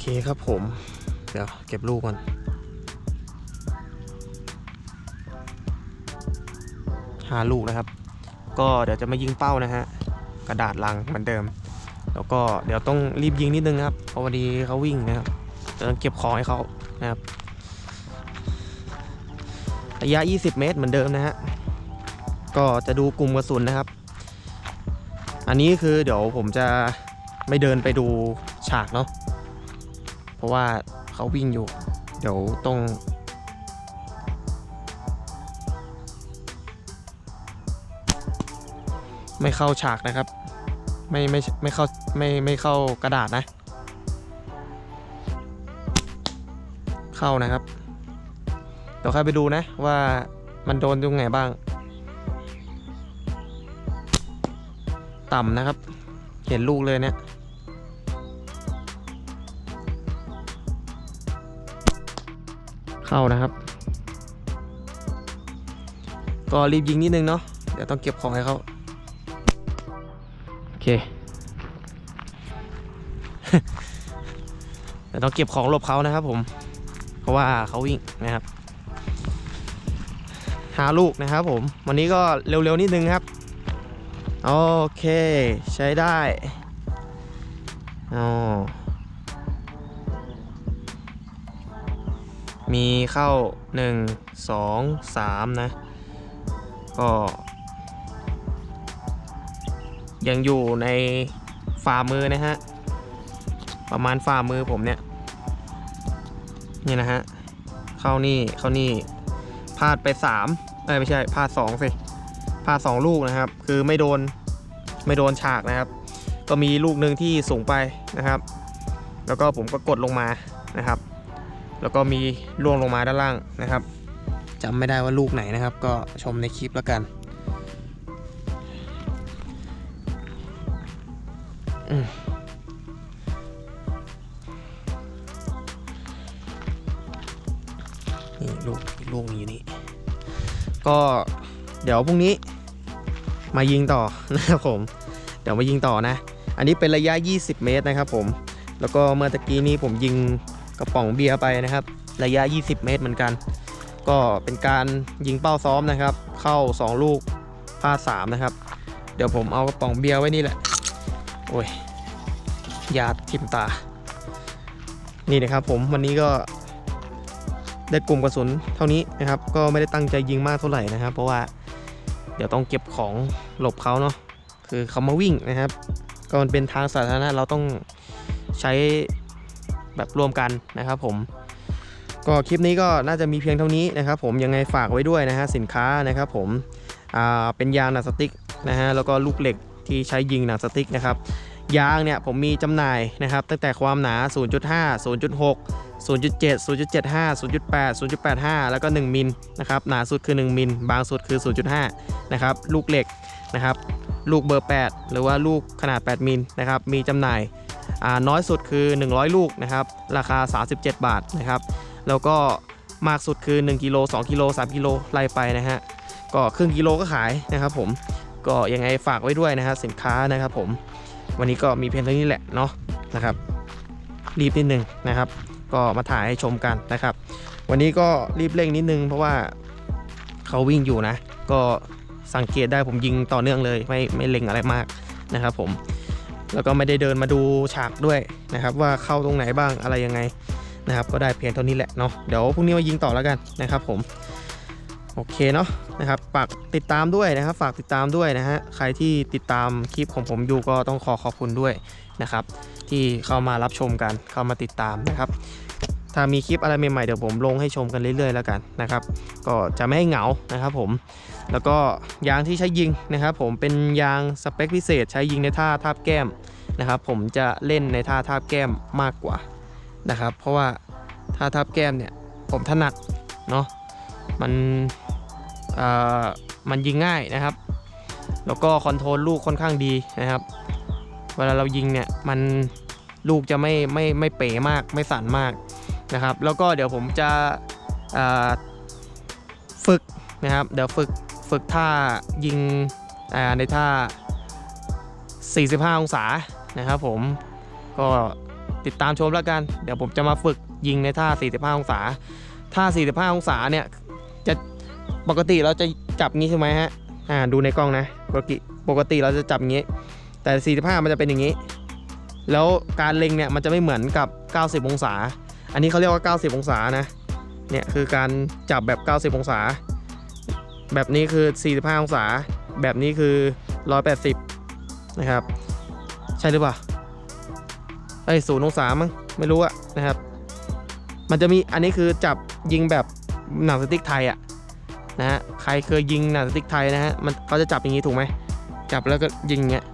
เคครับผม เดี๋ยวเก็บลูกก่อนหาลูกนะครับ ก็เดี๋ยวจะมายิงเป้านะฮะ กระดาษลังเหมือนเดิม แล้วก็เดี๋ยวต้องรีบยิงนิดนึงครับ เพราะวันนี้เขาวิ่งนะครับจะต้องเก็บของให้เขานะครับ ระยะ 20 เมตรเหมือนเดิมนะฮะ ก็จะดูกลุ่มกระสุนนะครับ อันนี้คือเดี๋ยวผมจะไม่เดินไปดูฉากเนาะ เพราะว่าเขาวิ่งอยู่ เดี๋ยวต้องไม่เข้าฉากนะครับ ไม่ไม่ไม่เข้าไม่ไม่เข้ากระดาษนะ เข้านะครับ เดี๋ยวค่อยไปดูนะว่ามันโดนตรงไหนบ้าง ต่ำนะครับ เห็นลูกเลยเนี่ย เข้านะครับ ก็รีบยิงนิดนึงเนาะเดี๋ยวต้องเก็บของให้เขาโอเคเดี๋ยวต้องเก็บของหลบเขานะครับผม เพราะว่าเขาวิ่งนะครับ หาลูกนะครับผม วันนี้ก็เร็วๆนิดนึงครับ โอเค ใช้ได้อ๋อ มีเข้า 1 2 3 นะ ก็ ยังอยู่ในฝ่ามือนะฮะ ประมาณฝ่ามือผมเนี่ย นี่นะฮะ เข้านี่ เข้านี่พลาดไป3เอ้ยไม่ใช่พลาด2สิพลาดสองลูกนะครับ คือไม่โดนไม่โดนฉากนะครับ ก็มีลูกหนึ่งที่สูงไปนะครับ แล้วก็ผมก็กดลงมานะครับ แล้วก็มีล่วงลงมาด้านล่างนะครับจำไม่ได้ว่าลูกไหนนะครับ ก็ชมในคลิปแล้วกันนี่ลูกอีกลูกอยู่นี่ก็เดี๋ยวพรุ่งนี้มายิงต่อนะครับผม เดี๋ยวมายิงต่อนะ อันนี้เป็นระยะ 20 เมตรนะครับผม แล้วก็เมื่อตะกี้นี้ผมยิง กระป๋องเบียร์ไปนะครับ ระยะ 20 เมตรเหมือนกัน ก็เป็นการยิงเป้าซ้อมนะครับ เข้า 2 ลูกพลาด3นะครับ เดี๋ยวผมเอากระป๋องเบียร์ไว้นี่แหละ โอ้ยยาทิมตา นี่นะครับผมวันนี้ก็ได้กลุ่มกระสุนเท่านี้นะครับ ก็ไม่ได้ตั้งใจยิงมากเท่าไหร่นะครับ เพราะว่าเดี๋ยวต้องเก็บของหลบเขาเนาะคือเขามาวิ่งนะครับ ก็มันเป็นทางสาธารณะเราต้องใช้ แบบรวมกันนะครับผม ก็คลิปนี้ก็น่าจะมีเพียงเท่านี้นะครับผมยังไงฝากไว้ด้วยนะฮะสินค้านะครับผมเป็นยางหนังสติ๊กนะฮะแล้วก็ลูกเหล็กที่ใช้ยิงหนังสติ๊กนะครับยางเนี่ยผมมีจำหน่ายนะครับ ตั้งแต่ความหนา 0.5 0.6 0.7 0.75 0.8 0.85 แล้วก็ 1 มิลนะครับหนาสุดคือ 1 มิลบางสุดคือ 0.5 นะครับ ลูกเหล็กนะครับ ลูกเบอร์ 8 หรือว่าลูกขนาด 8 มิลนะครับ มีจำหน่าย น้อยสุดคือ 100 ลูกนะครับ ราคา 37 บาทนะครับ แล้วก็มากสุดคือ 1กิโล2กิโล3กิโลไล่ไปนะฮะ ก็ครึ่งกิโลก็ขายนะครับผม ก็ยังไงฝากไว้ด้วยนะฮะสินค้านะครับผม วันนี้ก็มีเพียงเท่านี้แหละเนาะนะครับ รีบนิดนึงนะครับ ก็มาถ่ายให้ชมกันนะครับ วันนี้ก็รีบเร่งนิดนึงเพราะว่าเขาวิ่งอยู่นะ ก็สังเกตได้ผมยิงต่อเนื่องเลย ไม่ไม่เล็งอะไรมากนะครับผม แล้วก็ไม่ได้เดินมาดูฉากด้วยนะครับ ว่าเข้าตรงไหนบ้างอะไรยังไงนะครับ ก็ได้เพียงเท่านี้แหละเนาะเดี๋ยวพรุ่งนี้มายิงต่อแล้วกันนะครับผมโอเคเนาะนะครับฝากติดตามด้วยนะครับ ฝากติดตามด้วยนะฮะใครที่ติดตามคลิปของผมอยู่ก็ต้องขอขอบคุณด้วยนะครับ ที่เข้ามารับชมกันเข้ามาติดตามนะครับ ถ้ามีคลิปอะไรใหม่ๆเดี๋ยวผมลงให้ชมกันเรื่อยๆแล้วกันนะครับ ก็จะไม่ให้เหงานะครับผม แล้วก็ยางที่ใช้ยิงนะครับ ผมเป็นยางสเปคพิเศษ ใช้ยิงในท่าทาบแก้มนะครับ ผมจะเล่นในท่าทาบแก้มมากกว่านะครับ เพราะว่าท่าทาบแก้มเนี่ยผมถนัดเนาะมันมันยิงง่ายนะครับ แล้วก็คอนโทรลลูกค่อนข้างดีนะครับ เวลาเรายิงเนี่ยมันลูกจะไม่ไม่ไม่เป๋มากไม่สั่นมากนะครับ แล้วก็เดี๋ยวผมจะฝึกนะครับ เดี๋ยวฝึก ฝึกท่ายิงในท่า 45 องศานะครับผมก็ติดตามชมแล้วกัน เดี๋ยวผมจะมาฝึกยิงในท่า 45 องศา ท่า 45 องศาเนี่ยจะปกติเราจะจับงี้ใช่ไหมฮะอ่าดูในกล้องนะปกติปกติเราจะจับงี้ แต่ 45 มันจะเป็นอย่างนี้ แล้วการเล็งเนี่ยมันจะไม่เหมือนกับ 90 องศา อันนี้เขาเรียกว่า 90 องศานะเนี่ยคือการจับแบบ 90 องศา แบบนี้คือ 45 องศา แบบนี้คือ 180 นะครับ ใช่หรือเปล่าเอ้ศูนย์องศามั้งไม่รู้อะนะครับ มันจะมีอันนี้คือจับยิงแบบหนังสติ๊กไทยอะนะฮะใครเคยยิงหนังสติ๊กไทยนะฮะมันเขาจะจับอย่างนี้ถูกไหมจับแล้วก็ยิงเงี้ย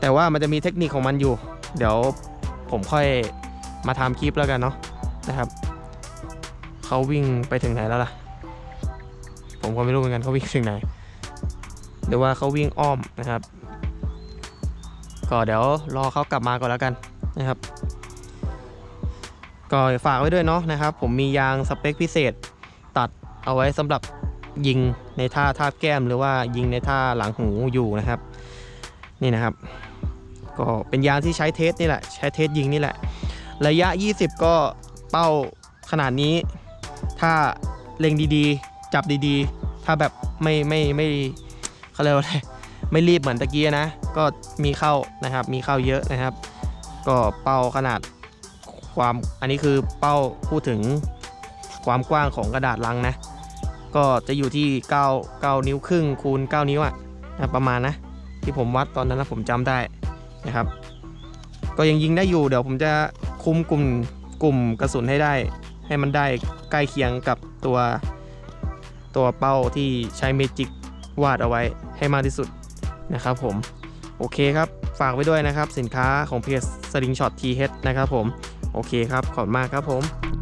แต่ว่ามันจะมีเทคนิคของมันอยู่ เดี๋ยวผมค่อยมาทำคลิปแล้วกันเนาะนะครับเขาวิ่งไปถึงไหนแล้วล่ะ ผมก็ไม่รู้เหมือนกันเขาวิ่งถึงไหนหรือว่าเขาวิ่งอ้อมนะครับ ก็เดี๋ยวรอเขากลับมาก่อนแล้วกันนะครับ ก็ฝากไว้ด้วยเนาะนะครับ ผมมียางสเปคพิเศษ ตัดเอาไว้สำหรับยิงในท่าทาบแก้มหรือว่ายิงในท่าหลังหูอยู่นะครับ นี่นะครับ ก็เป็นยางที่ใช้เทสนี่แหละ ใช้เทสยิงนี่แหละ ระยะ 20 ก็เป้าขนาดนี้ ถ้าเล็งดีๆ จับดีๆ ถ้าแบบไม่ไม่ไม่เขาเรียกว่าอะไรไม่รีบเหมือนตะกี้นะ ก็มีเข้านะครับ มีเข้าเยอะนะครับ ก็เป้าขนาดความอันนี้คือเป้าพูดถึงความกว้างของกระดาษลังนะ ก็จะอยู่ที่ 9 9 นิ้วครึ่งคูณ 9 นิ้วอะนะประมาณนะ ที่ผมวัดตอนนั้นนะผมจำได้นะครับ ก็ยังยิงได้อยู่เดี๋ยวผมจะคุมกลุ่มกลุ่มกระสุนให้ได้ ให้มันได้ใกล้เคียงกับตัว ตัวเป้าที่ใช้เมจิกวาดเอาไว้ให้มากที่สุดนะครับผม โอเคครับ ฝากไว้ด้วยนะครับ สินค้าของเพจสลิงช็อตทีเนะครับผม โอเคครับ ขอบคุณมากครับผม